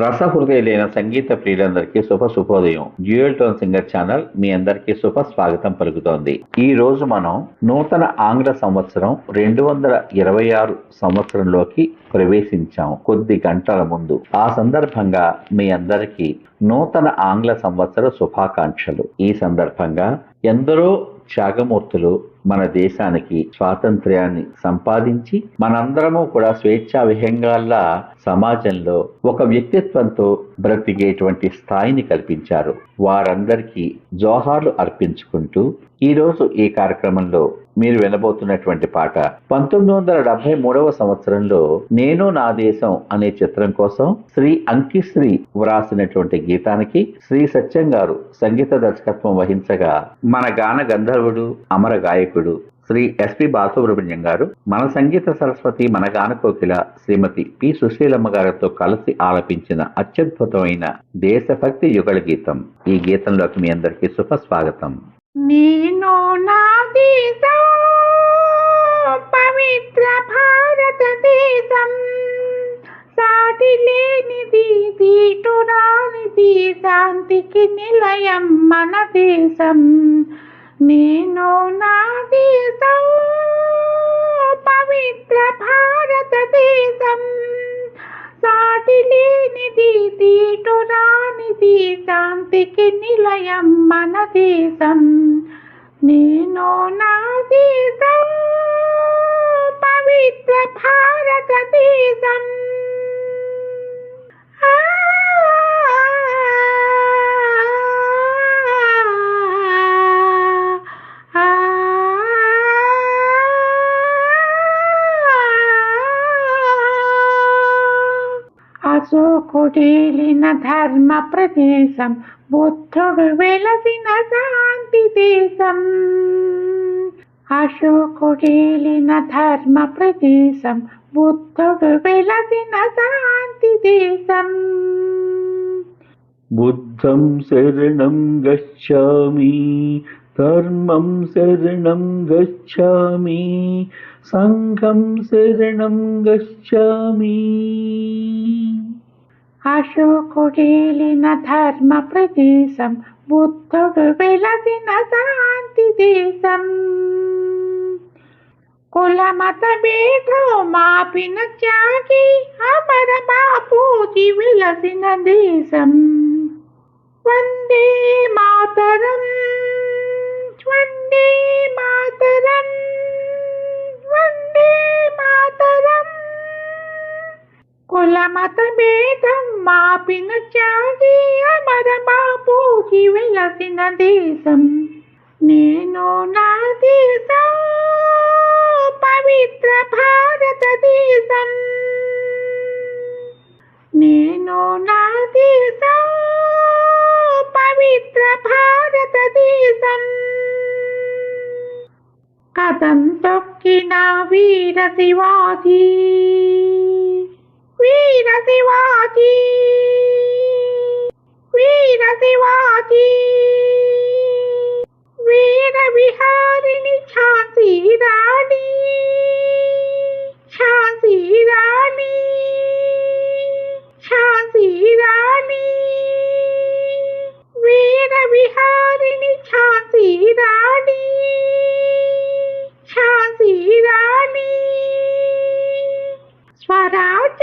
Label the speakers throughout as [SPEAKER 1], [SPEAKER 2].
[SPEAKER 1] రసహృదయులైన సంగీత ప్రియులందరికీ శుభ శుభోదయం. డ్యూయల్ టోన్ సింగర్ ఛానల్ మీ అందరికీ శుభ స్వాగతం పలుకుతోంది. ఈ రోజు మనం నూతన ఆంగ్ల సంవత్సరం రెండు వందల ఇరవై ఆరు సంవత్సరంలోకి ప్రవేశించాం కొద్ది గంటల ముందు. ఆ సందర్భంగా మీ అందరికీ నూతన ఆంగ్ల సంవత్సర శుభాకాంక్షలు. ఈ సందర్భంగా ఎందరో త్యాగమూర్తులు మన దేశానికి స్వాతంత్ర్యాన్ని సంపాదించి మనందరము కూడా స్వేచ్ఛా విహంగాల్లా సమాజంలో ఒక వ్యక్తిత్వంతో బ్రతికేటువంటి స్థాయిని కల్పించారు. వారందరికీ జోహార్లు అర్పించుకుంటూ ఈరోజు ఈ కార్యక్రమంలో మీరు వినబోతున్నటువంటి పాట పంతొమ్మిది వందల డెబ్బై మూడవ సంవత్సరంలో నేను నా దేశం అనే చిత్రం కోసం శ్రీ అంకిశ్రీ వ్రాసినటువంటి గీతానికి శ్రీ సత్యం గారు సంగీత దర్శకత్వం వహించగా మన గాన గంధర్వుడు అమర గాయకుడు శ్రీ ఎస్పి బాలసుబ్రహ్మణ్యం గారు మన సంగీత సరస్వతి మన గానకోకిల శ్రీమతి పి సుశీలమ్మ గారితో కలిసి ఆలపించిన అత్యద్భుతమైన దేశభక్తి యుగళ గీతం. ఈ గీతంలోకి మీ అందరికీ శుభ స్వాగతం
[SPEAKER 2] నేను నా దేశం పవిత్ర భారతదేశం. సాటి లేనిది శాంతికి నిలయం మన దేశం. నేను నా పవిత్ర భారతదేశం. సాటి లేనిది తీటు రానిది శాంతికి నిలయం మన దేశం. నేను నా పవిత్ర భారతదేశం. अशोकुटिलीन धर्मप्रदेशं बुद्धोडु बेलसिन शान्तिदेशम् अशोकुटिलीन धर्म प्रदेशम् बुद्धोडु
[SPEAKER 1] बेलसिन शान्तिदेशम् बुद्धं शरणं गच्छामि धर्मं शरणं गच्छामि सङ्घं
[SPEAKER 2] शरणं गच्छामि। ಅಶೋಕುಡೇಲಿನ ಧರ್ಮ ಪ್ರದೇಶಂ ಬುದ್ಧುಡು ಬೆಳಗಿನ ಶಾಂತಿ ದೇಶಂ ಕುಲ ಮತ ಭೇದವು ಮಾಪಿನ ತ್ಯಾಗಿ ಅಮರ ಬಾಪೂಜಿ ವಿಲಸಿನ ದೇಶಂ ವಂದೇ ಮಾತರಂ ವಂದೇ ಮಾತರಂ కుల మత భేదం మాపిన త్యాగి అమర బాపూజీ వెలసిన దేశం. నేను నా దేశం పవిత్ర భారతదేశం. నేను నా దేశం పవిత్ర భారతదేశం. కథం తొక్కిన వీర శివాజీ. วีนัสีวะจีวีนัสีวะจีวีนวิหารินิชาสีดานีชาสีดานีชาสีดานีวีนวิหารินิชาสีดานีชาสีดานีสวาราจ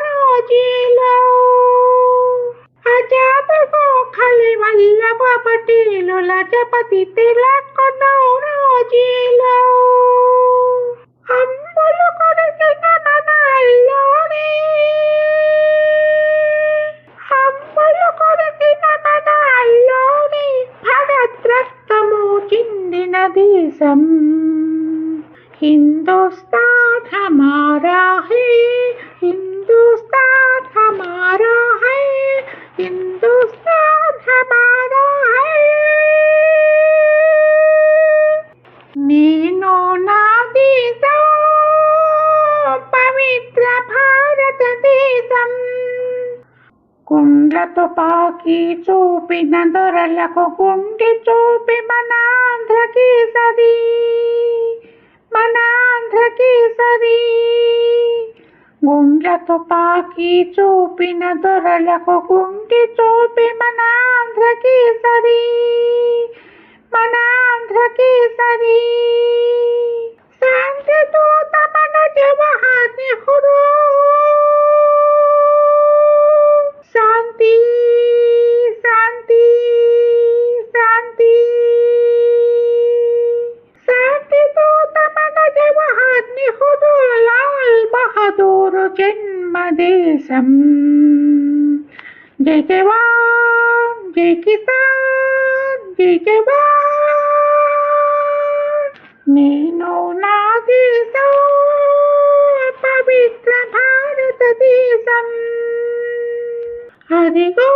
[SPEAKER 2] పటీలో అజాతకు కలి వల్లభ పటీలు లజపతి తిలకొన రోజీలో అమ్ములు కొడిసిన మనాల్లోని అమ్ములు కొడిసిన మనాల్లోని భగద్రక్తము చిందిన దేశం హిందుస్థాన్ హమారా హే हिंदुस्तान हमारा है हिंदुस्तान हमारा है నేను నా దేశం పవిత్ర భారతదేశం కుండ్లతో పాకి చూపిన దొరలకు గుండె చూపి మన ఆంధ్రకేసరి మన ఆంధ్రకేసరి గుండ్లతో పాకి చూపిన దొరలకు గుండె చూపి మన ఆంధ్రకేసరి మన ఆంధ్రకేసరి శాంతిదూత మన జవహర్ నెహ్రూ శాంతి శాంతి దేశం. జై జవాన్ జై కిసాన్ జై జవాన్ నేను నా దేశం పవిత్ర భారతదేశం. అదిగో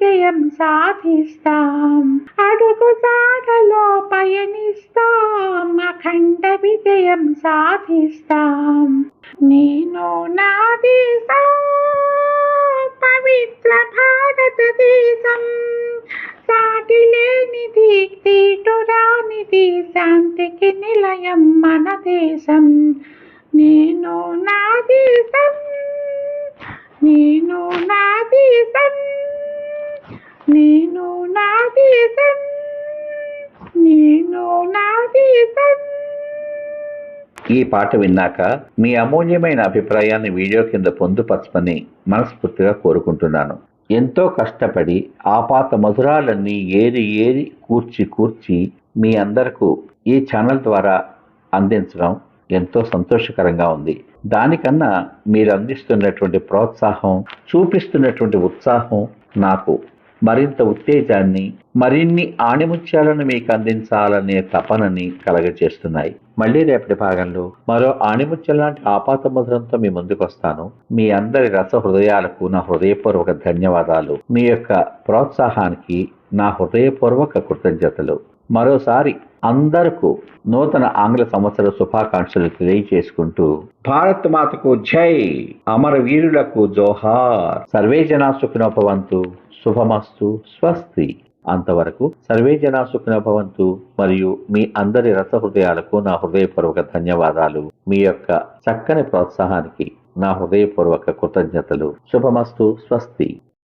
[SPEAKER 2] విజయం సాధిస్తాం. అడుగు సాగలో పయనిస్తాం. అఖండ విజయం సాధిస్తాం. నేను నా దేశం పవిత్ర భారతదేశం. సాటి లేనిది తీటురానిది శాంతికి నిలయం మన దేశం. నేను నా దేశం నేను నా దేశం నేను నా దేశం నేను నా దేశం.
[SPEAKER 1] ఈ పాట విన్నాక మీ అమూల్యమైన అభిప్రాయాన్ని వీడియో కింద పొందుపరచమని మనస్ఫూర్తిగా కోరుకుంటున్నాను. ఎంతో కష్టపడి ఆ పాత మధురాలన్నీ ఏరి ఏరి కూర్చి కూర్చి మీ అందరకు ఈ ఛానల్ ద్వారా అందించడం ఎంతో సంతోషకరంగా ఉంది. దానికన్నా మీరు అందిస్తున్నటువంటి ప్రోత్సాహం చూపిస్తున్నటువంటి ఉత్సాహం నాకు మరింత ఉత్తేజాన్ని మరిన్ని ఆణిముత్యాలను మీకు అందించాలనే తపనని కలగజేస్తున్నాయి. మళ్ళీ రేపటి భాగంలో మరో ఆణిముత్యం లాంటి ఆపాత ముద్రంతో మీ ముందుకు వస్తాను మీ అందరి రస హృదయాలకు నా హృదయపూర్వక ధన్యవాదాలు. మీ యొక్క ప్రోత్సాహానికి నా హృదయపూర్వక కృతజ్ఞతలు. మరోసారి అందరకు నూతన ఆంగ్ల సంవత్సర శుభాకాంక్షలు తెలియజేసుకుంటూ భారత్ మాతకు జై అమర వీరులకు జోహార్. సర్వే జనా సుఖినోపవంతు శుభమస్తు స్వస్తి. అంతవరకు సర్వే జనా సుఖినోపవంతు మరియు మీ అందరి రస హృదయాలకు నా హృదయపూర్వక ధన్యవాదాలు. మీ యొక్క చక్కని ప్రోత్సాహానికి నా హృదయపూర్వక కృతజ్ఞతలు. శుభమస్తు స్వస్తి.